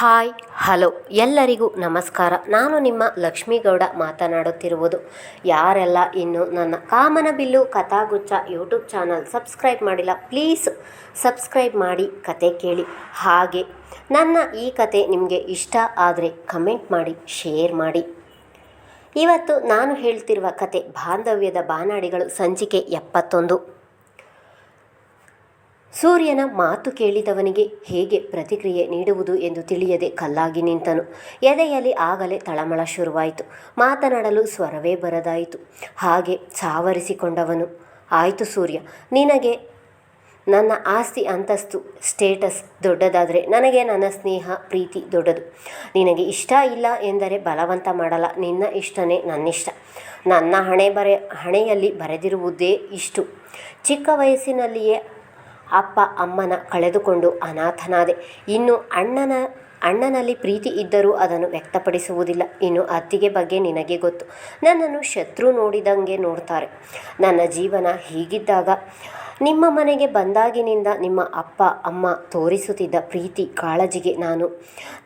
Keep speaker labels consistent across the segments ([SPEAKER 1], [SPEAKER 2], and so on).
[SPEAKER 1] Hi, hello. ಎಲ್ಲರಿಗೂ ನಮಸ್ಕಾರ. ನಾನು ನಿಮ್ಮ ಲಕ್ಷ್ಮೀಗೌಡ ಮಾತನಾಡುತ್ತಿರುವುದು. ಯಾರೆಲ್ಲ ಇನ್ನು ನನ್ನ ಕಾಮನಬಿಲ್ಲು ಕಥಾಗುಚ್ಚ ಯೂಟ್ಯೂಬ್ ಚಾನಲ್ ಸಬ್ಸ್ಕ್ರೈಬ್ ಮಾಡಿಲ್ಲ, ಪ್ಲೀಸ್ ಸಬ್ಸ್ಕ್ರೈಬ್ ಮಾಡಿ ಕತೆ ಕೇಳಿ. ಹಾಗೆ ನನ್ನ ಈ ಕತೆ ನಿಮಗೆ ಇಷ್ಟ ಆದರೆ ಕಮೆಂಟ್ ಮಾಡಿ, ಶೇರ್ ಮಾಡಿ. ಇವತ್ತು ನಾನು ಹೇಳ್ತಿರುವ ಕತೆ ಬಾಂಧವ್ಯದ ಬಾನಾಡಿಗಳು ಸಂಚಿಕೆ ಎಪ್ಪತ್ತೊಂದು. ಸೂರ್ಯನ ಮಾತು ಕೇಳಿದವನಿಗೆ ಹೇಗೆ ಪ್ರತಿಕ್ರಿಯೆ ನೀಡುವುದು ಎಂದು ತಿಳಿಯದೆ ಕಲ್ಲಾಗಿ ನಿಂತನು. ಎದೆಯಲ್ಲಿ ಆಗಲೇ ತಳಮಳ ಶುರುವಾಯಿತು. ಮಾತನಾಡಲು ಸ್ವರವೇ ಬರದಾಯಿತು. ಹಾಗೆ ಸಾವರಿಸಿಕೊಂಡವನು. ಆಯಿತು ಸೂರ್ಯ, ನಿನಗೆ ನನ್ನ ಆಸ್ತಿ ಅಂತಸ್ತು, ಸ್ಟೇಟಸ್ ದೊಡ್ಡದಾದರೆ ನನಗೆ ನನ್ನ ಸ್ನೇಹ, ಪ್ರೀತಿ ದೊಡ್ಡದು. ನಿನಗೆ ಇಷ್ಟ ಇಲ್ಲ ಎಂದರೆ ಬಲವಂತ ಮಾಡಲ್ಲ. ನಿನ್ನ ಇಷ್ಟನೇ ನನ್ನಿಷ್ಟ. ನನ್ನ ಹಣೆ ಬರೆ, ಹಣೆಯಲ್ಲಿ ಬರೆದಿರುವುದೇ ಇಷ್ಟು. ಚಿಕ್ಕ ವಯಸ್ಸಿನಲ್ಲಿಯೇ ಅಪ್ಪ ಅಮ್ಮನ ಕಳೆದುಕೊಂಡು ಅನಾಥನಾದೆ. ಇನ್ನು ಅಣ್ಣನ, ಅಣ್ಣನಲ್ಲಿ ಪ್ರೀತಿ ಇದ್ದರೂ ಅದನ್ನು ವ್ಯಕ್ತಪಡಿಸುವುದಿಲ್ಲ. ಇನ್ನು ಅತ್ತಿಗೆ ಬಗ್ಗೆ ನಿನಗೆ ಗೊತ್ತು. ನನ್ನನ್ನು ಶತ್ರು ನೋಡಿದಂಗೆ ನೋಡ್ತಾರೆ. ನನ್ನ ಜೀವನ ಹೀಗಿದ್ದಾಗ ನಿಮ್ಮ ಮನೆಗೆ ಬಂದಾಗಿನಿಂದ ನಿಮ್ಮ ಅಪ್ಪ, ಅಮ್ಮ ತೋರಿಸುತ್ತಿದ್ದ ಪ್ರೀತಿ ಕಾಳಜಿಗೆ ನಾನು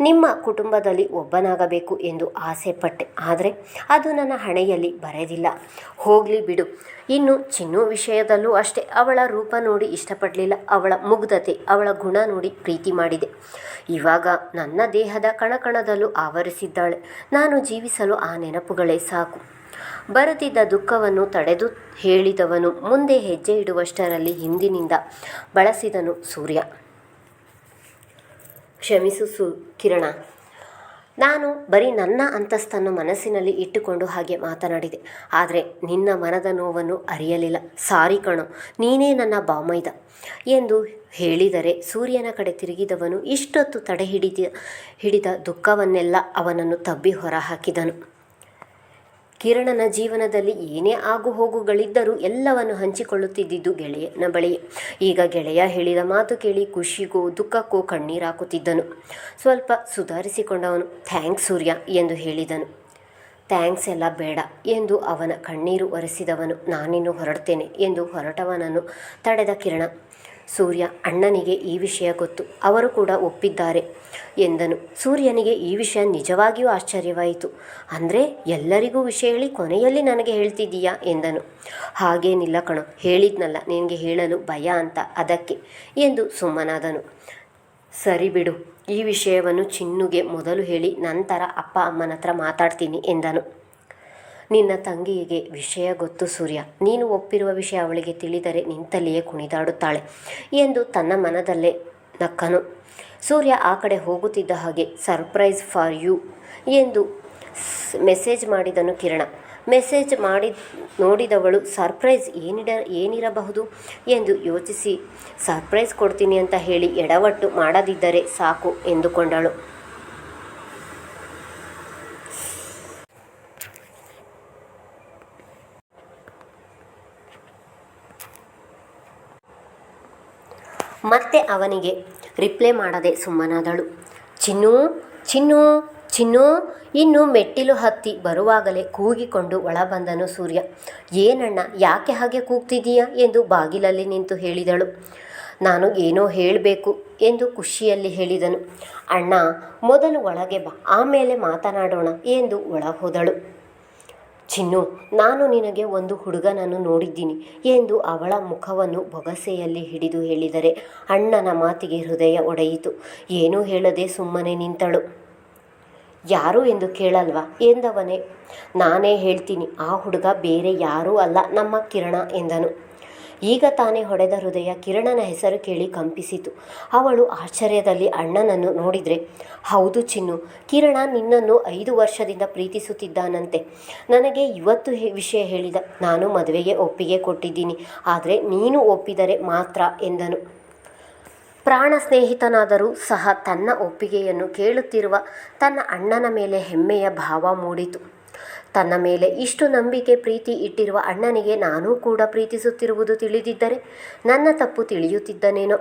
[SPEAKER 1] ನಿಮ್ಮ ಕುಟುಂಬದಲ್ಲಿ ಒಬ್ಬನಾಗಬೇಕು ಎಂದು ಆಸೆ ಪಟ್ಟೆ ಆದರೆ ಅದು ನನ್ನ ಹಣೆಯಲ್ಲಿ ಬರೆದಿಲ್ಲ. ಹೋಗಲಿ ಬಿಡು. ಇನ್ನು ಚಿನ್ನು ವಿಷಯದಲ್ಲೂ ಅಷ್ಟೇ. ಅವಳ ರೂಪ ನೋಡಿ ಇಷ್ಟಪಡಲಿಲ್ಲ. ಅವಳ ಮುಗ್ಧತೆ, ಅವಳ ಗುಣ ನೋಡಿ ಪ್ರೀತಿ ಮಾಡಿದೆ. ಇವಾಗ ನನ್ನ ದೇಹದ ಕಣಕಣದಲ್ಲೂ ಆವರಿಸಿದ್ದಾಳೆ. ನಾನು ಜೀವಿಸಲು ಆ ನೆನಪುಗಳೇ ಸಾಕು. ಬರುತ್ತಿದ್ದ ದುಃಖವನ್ನು ತಡೆದು ಹೇಳಿದವನು, ಮುಂದೆ ಹೆಜ್ಜೆ ಇಡುವಷ್ಟರಲ್ಲಿ ಹಿಂದಿನಿಂದ ಬಳಸಿದನು ಸೂರ್ಯ. ಕ್ಷಮಿಸು ಸು, ಕಿರಣ. ನಾನು ಬರೀ ನನ್ನ ಅಂತಸ್ತನ್ನು ಮನಸ್ಸಿನಲ್ಲಿ ಇಟ್ಟುಕೊಂಡು ಹಾಗೆ ಮಾತನಾಡಿದೆ. ಆದರೆ ನಿನ್ನ ಮನದ ನೋವನ್ನು ಅರಿಯಲಿಲ್ಲ. ಸಾರಿ ಕಣೋ, ನೀನೇ ನನ್ನ ಬಾಮೈದ ಎಂದು ಹೇಳಿದರೆ ಸೂರ್ಯನ ಕಡೆ ತಿರುಗಿದವನು ಇಷ್ಟೊತ್ತು ತಡೆ ಹಿಡಿದ ಹಿಡಿದ ದುಃಖವನ್ನೆಲ್ಲ ಅವನನ್ನು ತಬ್ಬಿ ಹೊರಹಾಕಿದನು. ಕಿರಣನ ಜೀವನದಲ್ಲಿ ಏನೇ ಆಗು ಹೋಗುಗಳಿದ್ದರೂ ಎಲ್ಲವನ್ನು ಹಂಚಿಕೊಳ್ಳುತ್ತಿದ್ದಿದ್ದು ಗೆಳೆಯನ ಬಳಿ. ಈಗ ಗೆಳೆಯ ಹೇಳಿದ ಮಾತು ಕೇಳಿ ಖುಷಿಗೋ ದುಃಖಕ್ಕೋ ಕಣ್ಣೀರಾಕುತ್ತಿದ್ದನು ಸ್ವಲ್ಪ ಸುಧಾರಿಸಿಕೊಂಡವನು. ಥ್ಯಾಂಕ್ಸ್ ಸೂರ್ಯ ಎಂದು ಹೇಳಿದನು. ಥ್ಯಾಂಕ್ಸ್ ಎಲ್ಲ ಬೇಡ ಎಂದು ಅವನ ಕಣ್ಣೀರು ಒರೆಸಿದವನು. ನಾನಿನ್ನು ಹೊರಡ್ತೇನೆ ಎಂದು ಹೊರಟವನನ್ನು ತಡೆದ ಕಿರಣ. ಸೂರ್ಯ ಅಣ್ಣನಿಗೆ ಈ ವಿಷಯ ಗೊತ್ತು. ಅವರು ಕೂಡ ಒಪ್ಪಿದ್ದಾರೆ ಎಂದನು. ಸೂರ್ಯನಿಗೆ ಈ ವಿಷಯ ನಿಜವಾಗಿಯೂ ಆಶ್ಚರ್ಯವಾಯಿತು. ಅಂದರೆ ಎಲ್ಲರಿಗೂ ವಿಷಯ ಹೇಳಿ ಕೊನೆಯಲ್ಲಿ ನನಗೆ ಹೇಳ್ತಿದ್ದೀಯಾ ಎಂದನು. ಹಾಗೇನಿಲ್ಲ ಕಣೋ, ಹೇಳಿದ್ನಲ್ಲ, ನಿನಗೆ ಹೇಳಲು ಭಯ ಅಂತ ಅದಕ್ಕೆ ಎಂದು ಸುಮ್ಮನಾದನು. ಸರಿ ಬಿಡು, ಈ ವಿಷಯವನ್ನು ಚಿನ್ನುಗೆ ಮೊದಲು ಹೇಳಿ, ನಂತರ ಅಪ್ಪ ಅಮ್ಮನ ಹತ್ರ ಮಾತಾಡ್ತೀನಿ ಎಂದನು. ನಿನ್ನ ತಂಗಿಗೆ ವಿಷಯ ಗೊತ್ತು ಸೂರ್ಯ. ನೀನು ಒಪ್ಪಿರುವ ವಿಷಯ ಅವಳಿಗೆ ತಿಳಿದರೆ ನಿಂತಲ್ಲಿಯೇ ಕುಣಿದಾಡುತ್ತಾಳೆ ಎಂದು ತನ್ನ ಮನದಲ್ಲೇ ನಕ್ಕನು. ಸೂರ್ಯ ಆ ಕಡೆ ಹೋಗುತ್ತಿದ್ದ ಹಾಗೆ, ಸರ್ಪ್ರೈಸ್ ಫಾರ್ ಯು ಎಂದು ಮೆಸೇಜ್ ಮಾಡಿದನು ಕಿರಣ. ಮೆಸೇಜ್ ಮಾಡಿ ನೋಡಿದವಳು, ಸರ್ಪ್ರೈಸ್ ಏನಿಡ, ಏನಿರಬಹುದು? ಎಂದು ಯೋಚಿಸಿ, ಸರ್ಪ್ರೈಸ್ ಕೊಡ್ತೀನಿ ಅಂತ ಹೇಳಿ ಎಡವಟ್ಟು ಮಾಡದಿದ್ದರೆ ಸಾಕು ಎಂದುಕೊಂಡಳು. ಮತ್ತೆ ಅವನಿಗೆ ರಿಪ್ಲೈ ಮಾಡದೆ ಸುಮ್ಮನಾದಳು. ಚಿನ್ನು ಚಿನ್ನು ಚಿನ್ನು, ಇನ್ನು ಮೆಟ್ಟಿಲು ಹತ್ತಿ ಬರುವಾಗಲೇ ಕೂಗಿಕೊಂಡು ಒಳ ಬಂದನು ಸೂರ್ಯ. ಏನಣ್ಣ, ಯಾಕೆ ಹಾಗೆ ಕೂಗ್ತಿದ್ದೀಯಾ? ಎಂದು ಬಾಗಿಲಲ್ಲಿ ನಿಂತು ಹೇಳಿದಳು. ನಾನು ಏನೋ ಹೇಳಬೇಕು, ಎಂದು ಖುಷಿಯಲ್ಲಿ ಹೇಳಿದನು. ಅಣ್ಣ, ಮೊದಲು ಒಳಗೆ ಬಾ, ಆಮೇಲೆ ಮಾತನಾಡೋಣ, ಎಂದು ಒಳ ಹೋದಳು ಚಿನ್ನು, ನಾನು ನಿನಗೆ ಒಂದು ಹುಡುಗನನ್ನು ನೋಡಿದ್ದೀನಿ ಎಂದು ಅವಳ ಮುಖವನ್ನು ಬೊಗಸೆಯಲ್ಲಿ ಹಿಡಿದು ಹೇಳಿದರೆ ಅಣ್ಣನ ಮಾತಿಗೆ ಹೃದಯ ಒಡೆಯಿತು. ಏನೂ ಹೇಳದೆ ಸುಮ್ಮನೆ ನಿಂತಳು. ಯಾರು ಎಂದು ಕೇಳಲ್ವಾ ಎಂದವನೇ. ನಾನೇ ಹೇಳ್ತೀನಿ, ಆ ಹುಡುಗ ಬೇರೆ ಯಾರೂ ಅಲ್ಲ, ನಮ್ಮ ಕಿರಣ ಎಂದನು. ಈಗ ತಾನೇ ಹೊಡೆದ ಹೃದಯ ಕಿರಣನ ಹೆಸರು ಕೇಳಿ ಕಂಪಿಸಿತು. ಅವಳು ಆಶ್ಚರ್ಯದಲ್ಲಿ ಅಣ್ಣನನ್ನು ನೋಡಿದರೆ, ಹೌದು ಚಿನ್ನು, ಕಿರಣ ನಿನ್ನನ್ನು ಐದು ವರ್ಷದಿಂದ ಪ್ರೀತಿಸುತ್ತಿದ್ದಾನಂತೆ. ನನಗೆ ಇವತ್ತು ವಿಷಯ ಹೇಳಿದ. ನಾನು ಮದುವೆಗೆ ಒಪ್ಪಿಗೆ ಕೊಟ್ಟಿದ್ದೀನಿ. ಆದರೆ ನೀನು ಒಪ್ಪಿದರೆ ಮಾತ್ರ, ಎಂದನು. ಪ್ರಾಣ ಸ್ನೇಹಿತನಾದರೂ ಸಹ ತನ್ನ ಒಪ್ಪಿಗೆಯನ್ನು ಕೇಳುತ್ತಿರುವ ತನ್ನ ಅಣ್ಣನ ಮೇಲೆ ಹೆಮ್ಮೆಯ ಭಾವ ಮೂಡಿತು. ತನ್ನ ಮೇಲೆ ಇಷ್ಟು ನಂಬಿಕೆ, ಪ್ರೀತಿ ಇಟ್ಟಿರುವ ಅಣ್ಣನಿಗೆ ನಾನೂ ಕೂಡ ಪ್ರೀತಿಸುತ್ತಿರುವುದು ತಿಳಿದಿದ್ದರೆ ನನ್ನ ತಪ್ಪು ತಿಳಿಯುತ್ತಿದ್ದನೇನೋ?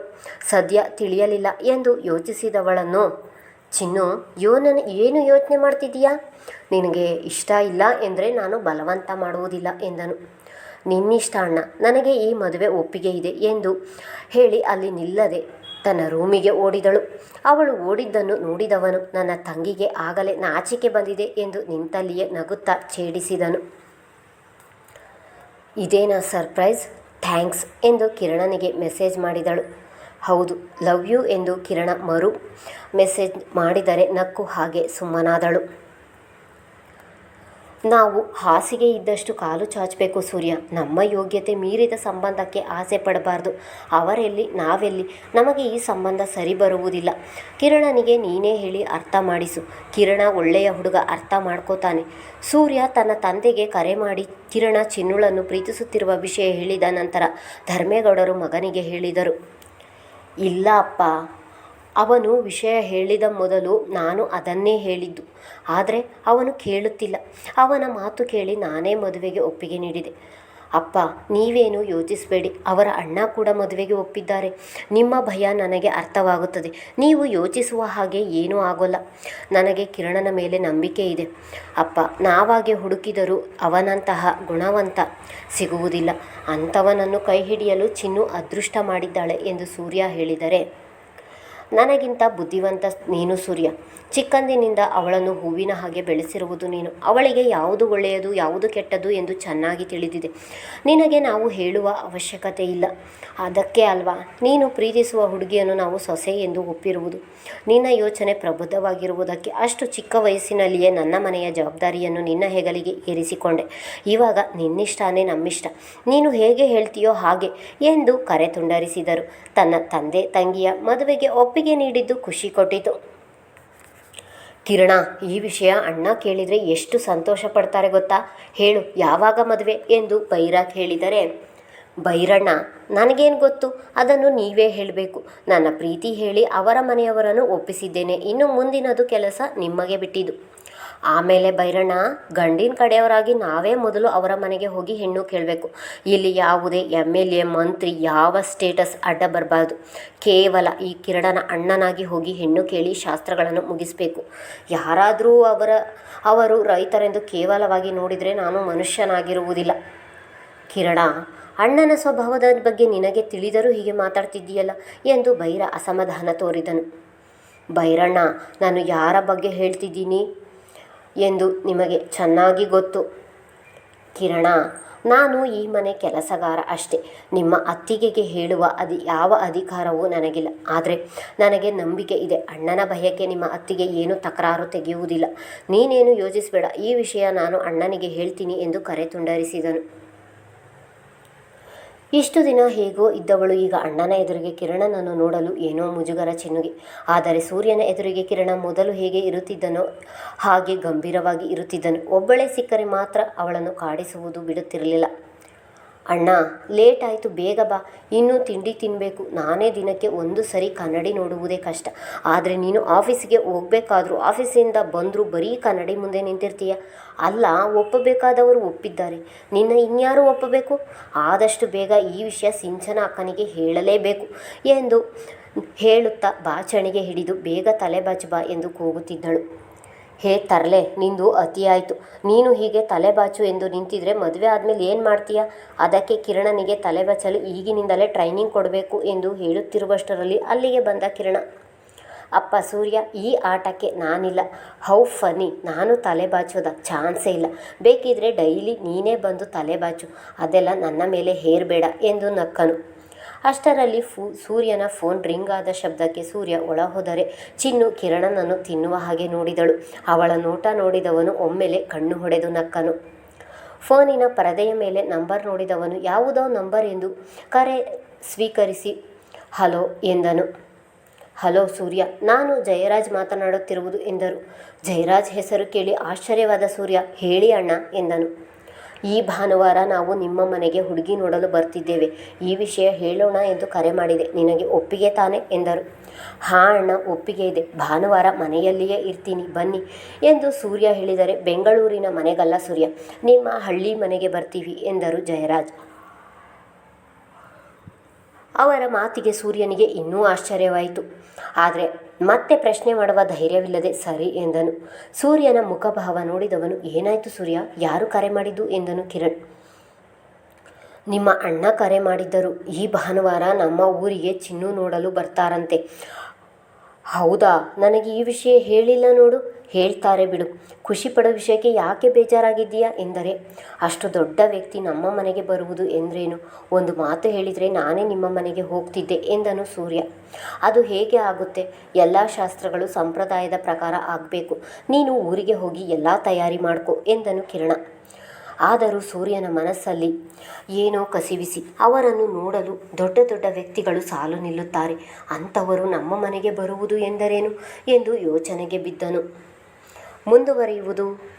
[SPEAKER 1] ಸದ್ಯ ತಿಳಿಯಲಿಲ್ಲ ಎಂದು ಯೋಚಿಸಿದವಳನ್ನು, ಚಿನ್ನು ಯೋನ ಏನು ಯೋಚನೆ ಮಾಡ್ತಿದ್ದೀಯಾ? ನಿನಗೆ ಇಷ್ಟ ಇಲ್ಲ ಎಂದರೆ ನಾನು ಬಲವಂತ ಮಾಡುವುದಿಲ್ಲ ಎಂದನು. ನಿನ್ನಿಷ್ಟ ಅಣ್ಣ, ನನಗೆ ಈ ಮದುವೆ ಒಪ್ಪಿಗೆ ಇದೆ ಎಂದು ಹೇಳಿ ಅಲ್ಲಿ ನಿಲ್ಲದೆ ತನ್ನ ರೂಮಿಗೆ ಓಡಿದಳು. ಅವಳು ಓಡಿದ್ದನ್ನು ನೋಡಿದವನು, ನನ್ನ ತಂಗಿಗೆ ಆಗಲೇ ನಾಚಿಕೆ ಬಂದಿದೆ ಎಂದು ನಿಂತಲ್ಲಿಯೇ ನಗುತ್ತಾ ಛೇಡಿಸಿದನು. ಇದೇನಾ ಸರ್ಪ್ರೈಸ್? ಥ್ಯಾಂಕ್ಸ್ ಎಂದು ಕಿರಣನಿಗೆ ಮೆಸೇಜ್ ಮಾಡಿದಳು. ಹೌದು, ಲವ್ ಯು ಎಂದು ಕಿರಣ ಮರು ಮೆಸೇಜ್ ಮಾಡಿದರೆ ನಕ್ಕು ಹಾಗೆ ಸುಮ್ಮನಾದಳು. ನಾವು ಹಾಸಿಗೆ ಇದ್ದಷ್ಟು ಕಾಲು ಚಾಚಬೇಕು ಸೂರ್ಯ. ನಮ್ಮ ಯೋಗ್ಯತೆ ಮೀರಿದ ಸಂಬಂಧಕ್ಕೆ ಆಸೆ ಪಡಬಾರ್ದು. ಅವರೆಲ್ಲಿ, ನಾವೆಲ್ಲಿ, ನಮಗೆ ಈ ಸಂಬಂಧ ಸರಿ ಬರುವುದಿಲ್ಲ. ಕಿರಣನಿಗೆ ನೀನೇ ಹೇಳಿ ಅರ್ಥ ಮಾಡಿಸು. ಕಿರಣ ಒಳ್ಳೆಯ ಹುಡುಗ ಅರ್ಥ ಮಾಡ್ಕೋತಾನೆ. ಸೂರ್ಯ ತನ್ನ ತಂದೆಗೆ ಕರೆ ಮಾಡಿ ಕಿರಣ ಚಿನ್ನುಳನ್ನು ಪ್ರೀತಿಸುತ್ತಿರುವ ವಿಷಯ ಹೇಳಿದ ನಂತರ ಧರ್ಮೇಗೌಡರು ಮಗನಿಗೆ ಹೇಳಿದರು, ಇಲ್ಲ ಅಪ್ಪ ಅವನು ವಿಷಯ ಹೇಳಿದ ಮೊದಲು ನಾನು ಅದನ್ನೇ ಹೇಳಿದ್ದು. ಆದರೆ ಅವನು ಕೇಳುತ್ತಿಲ್ಲ. ಅವನ ಮಾತು ಕೇಳಿ ನಾನೇ ಮದುವೆಗೆ ಒಪ್ಪಿಗೆ ನೀಡಿದೆ. ಅಪ್ಪ, ನೀವೇನು ಯೋಚಿಸಬೇಡಿ. ಅವರ ಅಣ್ಣ ಕೂಡ ಮದುವೆಗೆ ಒಪ್ಪಿದ್ದಾರೆ. ನಿಮ್ಮ ಭಯ ನನಗೆ ಅರ್ಥವಾಗುತ್ತದೆ. ನೀವು ಯೋಚಿಸುವ ಹಾಗೆ ಏನೂ ಆಗೋಲ್ಲ. ನನಗೆ ಕಿರಣನ ಮೇಲೆ ನಂಬಿಕೆ ಇದೆ. ಅಪ್ಪ, ನಾವಾಗೆ ಹುಡುಕಿದರೂ ಅವನಂತಹ ಗುಣವಂತ ಸಿಗುವುದಿಲ್ಲ. ಅಂಥವನನ್ನು ಕೈ ಹಿಡಿಯಲು ಚಿನ್ನು ಅದೃಷ್ಟ ಮಾಡಿದ್ದಾಳೆ ಎಂದು ಸೂರ್ಯ ಹೇಳಿದರೆ ನನಗಿಂತ ಬುದ್ಧಿವಂತ ನೀನು ಸೂರ್ಯ. ಚಿಕ್ಕಂದಿನಿಂದ ಅವಳನ್ನು ಹೂವಿನ ಹಾಗೆ ಬೆಳೆಸಿರುವುದು ನೀನು. ಅವಳಿಗೆ ಯಾವುದು ಒಳ್ಳೆಯದು, ಯಾವುದು ಕೆಟ್ಟದ್ದು ಎಂದು ಚೆನ್ನಾಗಿ ತಿಳಿದಿದೆ. ನಿನಗೆ ನಾವು ಹೇಳುವ ಅವಶ್ಯಕತೆ ಇಲ್ಲ. ಅದಕ್ಕೆ ಅಲ್ವಾ? ನೀನು ಪ್ರೀತಿಸುವ ಹುಡುಗಿಯನ್ನು ನಾವು ಸೊಸೆ ಎಂದು ಒಪ್ಪಿರುವುದು. ನಿನ್ನ ಯೋಚನೆ ಪ್ರಬುದ್ಧವಾಗಿರುವುದಕ್ಕೆ ಅಷ್ಟು ಚಿಕ್ಕ ವಯಸ್ಸಿನಲ್ಲಿಯೇ ನನ್ನ ಮನೆಯ ಜವಾಬ್ದಾರಿಯನ್ನು ನಿನ್ನ ಹೆಗಲಿಗೆ ಏರಿಸಿಕೊಂಡೆ. ಇವಾಗ ನಿನ್ನಿಷ್ಟನೇ ನಮ್ಮಿಷ್ಟ. ನೀನು ಹೇಗೆ ಹೇಳ್ತೀಯೋ ಹಾಗೆ ಎಂದು ಕರೆ ತುಂಡರಿಸಿದರು. ತನ್ನ ತಂದೆ ತಂಗಿಯ ಮದುವೆಗೆ ಒಪ್ಪಿಗೆ ನೀಡಿದ್ದು ಖುಷಿ ಕೊಟ್ಟಿತು. ಕಿರಣ, ಈ ವಿಷಯ ಅಣ್ಣ ಕೇಳಿದರೆ ಎಷ್ಟು ಸಂತೋಷ ಪಡ್ತಾರೆ ಗೊತ್ತಾ? ಹೇಳು, ಯಾವಾಗ ಮದುವೆ? ಎಂದು ಬೈರಾಗ್ ಹೇಳಿದರೆ, ಬೈರಣ್ಣ, ನನಗೇನು ಗೊತ್ತು? ಅದನ್ನು ನೀವೇ ಹೇಳಬೇಕು. ನನ್ನ ಪ್ರೀತಿ ಹೇಳಿ ಅವರ ಮನೆಯವರನ್ನು ಒಪ್ಪಿಸಿದ್ದೇನೆ. ಇನ್ನು ಮುಂದಿನದು ಕೆಲಸ ನಿಮಗೆ ಬಿಟ್ಟಿದ್ದು. ಆಮೇಲೆ ಬೈರಣ್ಣ, ಗಂಡಿನ ಕಡೆಯವರಾಗಿ ನಾವೇ ಮೊದಲು ಅವರ ಮನೆಗೆ ಹೋಗಿ ಹೆಣ್ಣು ಕೇಳಬೇಕು. ಇಲ್ಲಿ ಯಾವುದೇ ಎಂ ಎಲ್ ಎ ಮಂತ್ರಿ ಯಾವ ಸ್ಟೇಟಸ್ ಅಡ್ಡ ಬರಬಾರ್ದು. ಕೇವಲ ಈ ಕಿರಣನ ಅಣ್ಣನಾಗಿ ಹೋಗಿ ಹೆಣ್ಣು ಕೇಳಿ ಶಾಸ್ತ್ರಗಳನ್ನು ಮುಗಿಸಬೇಕು. ಯಾರಾದರೂ ಅವರ, ಅವರು ರೈತರೆಂದು ಕೇವಲವಾಗಿ ನೋಡಿದರೆ ನಾನು ಮನುಷ್ಯನಾಗಿರುವುದಿಲ್ಲ. ಕಿರಣ, ಅಣ್ಣನ ಸ್ವಭಾವದ ಬಗ್ಗೆ ನಿನಗೆ ತಿಳಿದರೂ ಹೀಗೆ ಮಾತಾಡ್ತಿದ್ದೀಯಲ್ಲ ಎಂದು ಬೈರ ಅಸಮಾಧಾನ ತೋರಿದನು. ಬೈರಣ್ಣ, ನಾನು ಯಾರ ಬಗ್ಗೆ ಹೇಳ್ತಿದ್ದೀನಿ? ಎಂದು ನಿಮಗೆ ಚೆನ್ನಾಗಿ ಗೊತ್ತು. ಕಿರಣ, ನಾನು ಈ ಮನೆ ಕೆಲಸಗಾರ ಅಷ್ಟೆ. ನಿಮ್ಮ ಅತ್ತಿಗೆಗೆ ಹೇಳುವ ಅದಿ ಯಾವ ಅಧಿಕಾರವೂ ನನಗಿಲ್ಲ. ಆದರೆ ನನಗೆ ನಂಬಿಕೆ ಇದೆ. ಅಣ್ಣನ ಭಯಕ್ಕೆ ನಿಮ್ಮ ಅತ್ತಿಗೆ ಏನು ತಕರಾರು ತೆಗೆಯುವುದಿಲ್ಲ. ನೀನೇನು ಯೋಚಿಸಬೇಡ. ಈ ವಿಷಯ ನಾನು ಅಣ್ಣನಿಗೆ ಹೇಳ್ತೀನಿ ಎಂದು ಕರೆ ತುಂಡರಿಸಿದನು. ಇಷ್ಟು ದಿನ ಹೇಗೋ ಇದ್ದವಳು ಈಗ ಅಣ್ಣನ ಎದುರಿಗೆ ಕಿರಣನನ್ನು ನೋಡಲು ಏನೋ ಮುಜುಗರ ಚಿನ್ನುಗೆ. ಆದರೆ ಸೂರ್ಯನ ಎದುರಿಗೆ ಕಿರಣ ಮೊದಲು ಹೇಗೆ ಇರುತ್ತಿದ್ದನೋ ಹಾಗೆ ಗಂಭೀರವಾಗಿ ಇರುತ್ತಿದ್ದನು. ಒಬ್ಬಳೇ ಸಿಕ್ಕರೆ ಮಾತ್ರ ಅವಳನ್ನು ಕಾಡಿಸುವುದು ಬಿಡುತ್ತಿರಲಿಲ್ಲ. ಅಣ್ಣ, ಲೇಟ್ ಆಯಿತು, ಬೇಗ ಬಾ. ಇನ್ನೂ ತಿಂಡಿ ತಿನ್ನಬೇಕು ನಾನೇ ದಿನಕ್ಕೆ ಒಂದು ಸರಿ ಕನ್ನಡಿ ನೋಡುವುದೇ ಕಷ್ಟ. ಆದರೆ ನೀನು ಆಫೀಸಿಗೆ ಹೋಗಬೇಕಾದ್ರೂ, ಆಫೀಸಿಂದ ಬಂದರೂ ಬರೀ ಕನ್ನಡಿ ಮುಂದೆ ನಿಂತಿರ್ತೀಯ? ಅಲ್ಲ, ಒಪ್ಪಬೇಕಾದವರು ಒಪ್ಪಿದ್ದಾರೆ. ನಿನ್ನ ಇನ್ಯಾರು ಒಪ್ಪಬೇಕು? ಆದಷ್ಟು ಬೇಗ ಈ ವಿಷಯ ಸಿಂಚನ ಅಕ್ಕನಿಗೆ ಹೇಳಲೇಬೇಕು ಎಂದು ಹೇಳುತ್ತಾ ಬಾಚಣಿಗೆ ಹಿಡಿದು ಬೇಗ ತಲೆ ಬಾಚು ಬಾ ಎಂದು ಕೂಗುತ್ತಿದ್ದಳು. ಹೇ ತರಲೆ, ನಿಂದು ಅತಿಯಾಯಿತು. ನೀನು ಹೀಗೆ ತಲೆಬಾಚು ಎಂದು ನಿಂತಿದ್ರೆ ಮದುವೆ ಆದಮೇಲೆ ಏನು ಮಾಡ್ತೀಯ? ಅದಕ್ಕೆ ಕಿರಣನಿಗೆ ತಲೆ ಬಚ್ಚಲು ಈಗಿನಿಂದಲೇ ಟ್ರೈನಿಂಗ್ ಕೊಡಬೇಕು ಎಂದು ಹೇಳುತ್ತಿರುವಷ್ಟರಲ್ಲಿ ಅಲ್ಲಿಗೆ ಬಂದ ಕಿರಣ. ಅಪ್ಪ ಸೂರ್ಯ, ಈ ಆಟಕ್ಕೆ ನಾನಿಲ್ಲ. ಹೌ ಫನಿ ನಾನು ತಲೆ ಬಾಚೋದ ಚಾನ್ಸೇ ಇಲ್ಲ. ಬೇಕಿದ್ರೆ ಡೈಲಿ ನೀನೇ ಬಂದು ತಲೆ ಬಾಚು. ಅದೆಲ್ಲ ನನ್ನ ಮೇಲೆ ಹೇರಬೇಡ ಎಂದು ನಕ್ಕನು. ಅಷ್ಟರಲ್ಲಿ ಫೂ, ಸೂರ್ಯನ ಫೋನ್ ರಿಂಗ್ ಆದ ಶಬ್ದಕ್ಕೆ ಸೂರ್ಯ ಒಳ ಹೋದರೆ ಚಿನ್ನು ಕಿರಣನನ್ನು ತಿನ್ನುವ ಹಾಗೆ ನೋಡಿದಳು. ಅವಳ ನೋಟ ನೋಡಿದವನು ಒಮ್ಮೆಲೆ ಕಣ್ಣು ಹೊಡೆದು ನಕ್ಕನು. ಫೋನಿನ ಪರದೆಯ ಮೇಲೆ ನಂಬರ್ ನೋಡಿದವನು, ಯಾವುದೋ ನಂಬರ್ ಎಂದು ಕರೆ ಸ್ವೀಕರಿಸಿ, ಹಲೋ ಎಂದನು. ಹಲೋ ಸೂರ್ಯ, ನಾನು ಜಯರಾಜ್ ಮಾತನಾಡುತ್ತಿರುವುದು ಎಂದರು. ಜಯರಾಜ್ ಹೆಸರು ಕೇಳಿ ಆಶ್ಚರ್ಯವಾದ ಸೂರ್ಯ, ಹೇಳಿ ಅಣ್ಣ ಎಂದನು. ಈ ಭಾನುವಾರ ನಾವು ನಿಮ್ಮ ಮನೆಗೆ ಹುಡುಗಿ ನೋಡಲು ಬರ್ತಿದ್ದೇವೆ. ಈ ವಿಷಯ ಹೇಳೋಣ ಎಂದು ಕರೆ ಮಾಡಿದೆ. ನಿನಗೆ ಒಪ್ಪಿಗೆ ತಾನೆ ಎಂದರು. ಹಾಂ ಅಣ್ಣ, ಒಪ್ಪಿಗೆ ಇದೆ. ಭಾನುವಾರ ಮನೆಯಲ್ಲಿಯೇ ಇರ್ತೀನಿ. ಬನ್ನಿ ಎಂದು ಸೂರ್ಯ ಹೇಳಿದರೆ, ಬೆಂಗಳೂರಿನ ಮನೆಗಲ್ಲ ಸೂರ್ಯ, ನಿಮ್ಮ ಹಳ್ಳಿ ಮನೆಗೆ ಬರ್ತೀವಿ ಎಂದರು ಜಯರಾಜ್. ಅವರ ಮಾತಿಗೆ ಸೂರ್ಯನಿಗೆ ಇನ್ನೂ ಆಶ್ಚರ್ಯವಾಯಿತು. ಆದರೆ ಮತ್ತೆ ಪ್ರಶ್ನೆ ಮಾಡುವ ಧೈರ್ಯವಿಲ್ಲದೆ ಸರಿ ಎಂದನು. ಸೂರ್ಯನ ಮುಖಭಾವ ನೋಡಿದವನು, ಏನಾಯಿತು ಸೂರ್ಯ? ಯಾರು ಕರೆ ಮಾಡಿದ್ದು ಎಂದನು ಕಿರಣ್. ನಿಮ್ಮ ಅಣ್ಣ ಕರೆ ಮಾಡಿದ್ದರು. ಈ ಭಾನುವಾರ ನಮ್ಮ ಊರಿಗೆ ಚಿನ್ನು ನೋಡಲು ಬರ್ತಾರಂತೆ. ಹೌದಾ? ನನಗೆ ಈ ವಿಷಯ ಹೇಳಿಲ್ಲ ನೋಡು. ಹೇಳ್ತಾರೆ ಬಿಡು. ಖುಷಿ ಪಡೋ ವಿಷಯಕ್ಕೆ ಯಾಕೆ ಬೇಜಾರಾಗಿದ್ದೀಯಾ ಎಂದರೆ, ಅಷ್ಟು ದೊಡ್ಡ ವ್ಯಕ್ತಿ ನಮ್ಮ ಮನೆಗೆ ಬರುವುದು ಎಂದ್ರೇನು? ಒಂದು ಮಾತು ಹೇಳಿದರೆ ನಾನೇ ನಿಮ್ಮ ಮನೆಗೆ ಹೋಗ್ತಿದ್ದೆ ಎಂದನು ಸೂರ್ಯ. ಅದು ಹೇಗೆ ಆಗುತ್ತೆ? ಎಲ್ಲ ಶಾಸ್ತ್ರಗಳು ಸಂಪ್ರದಾಯದ ಪ್ರಕಾರ ಆಗಬೇಕು. ನೀನು ಊರಿಗೆ ಹೋಗಿ ಎಲ್ಲ ತಯಾರಿ ಮಾಡ್ಕೋ ಎಂದನು ಕಿರಣ. ಆದರೂ ಸೂರ್ಯನ ಮನಸ್ಸಲ್ಲಿ ಏನೋ ಕಸಿವಿಸಿ ಅವರನ್ನು ನೋಡಲು ದೊಡ್ಡ ದೊಡ್ಡ ವ್ಯಕ್ತಿಗಳು ಸಾಲು ನಿಲ್ಲುತ್ತಾರೆ. ಅಂಥವರು ನಮ್ಮ ಮನೆಗೆ ಬರುವುದು ಎಂದರೇನು? ಎಂದು ಯೋಚನೆಗೆ ಬಿದ್ದನು. ಮುಂದುವರಿಯುವುದು